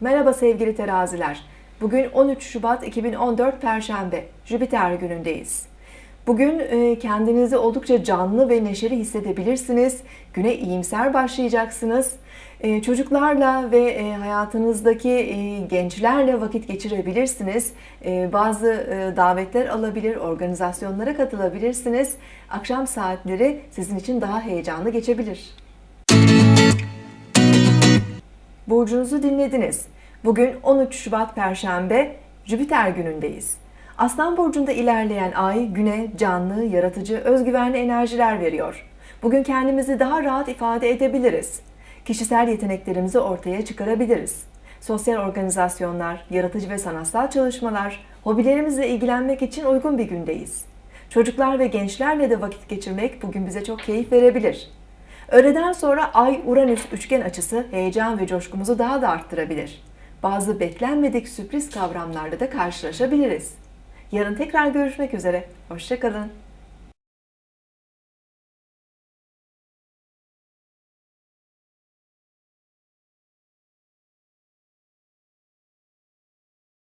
Merhaba sevgili teraziler. Bugün 13 Şubat 2014 Perşembe, Jüpiter günündeyiz. Bugün e, kendinizi oldukça canlı ve neşeli hissedebilirsiniz. Güne iyimser başlayacaksınız. E, Çocuklarla ve e, hayatınızdaki gençlerle vakit geçirebilirsiniz. Bazı davetler alabilir, organizasyonlara katılabilirsiniz. Akşam saatleri sizin için daha heyecanlı geçebilir. Burcunuzu dinlediniz. Bugün 13 Şubat Perşembe, Jüpiter günündeyiz. Aslan Burcu'nda ilerleyen ay güne canlı, yaratıcı, özgüvenli enerjiler veriyor. Bugün kendimizi daha rahat ifade edebiliriz. Kişisel yeteneklerimizi ortaya çıkarabiliriz. Sosyal organizasyonlar, yaratıcı ve sanatsal çalışmalar, hobilerimizle ilgilenmek için uygun bir gündeyiz. Çocuklar ve gençlerle de vakit geçirmek bugün bize çok keyif verebilir. Öğleden sonra Ay-Uranüs üçgen açısı heyecan ve coşkumuzu daha da arttırabilir. Bazı beklenmedik sürpriz kavramlarla da karşılaşabiliriz. Yarın tekrar görüşmek üzere. Hoşçakalın.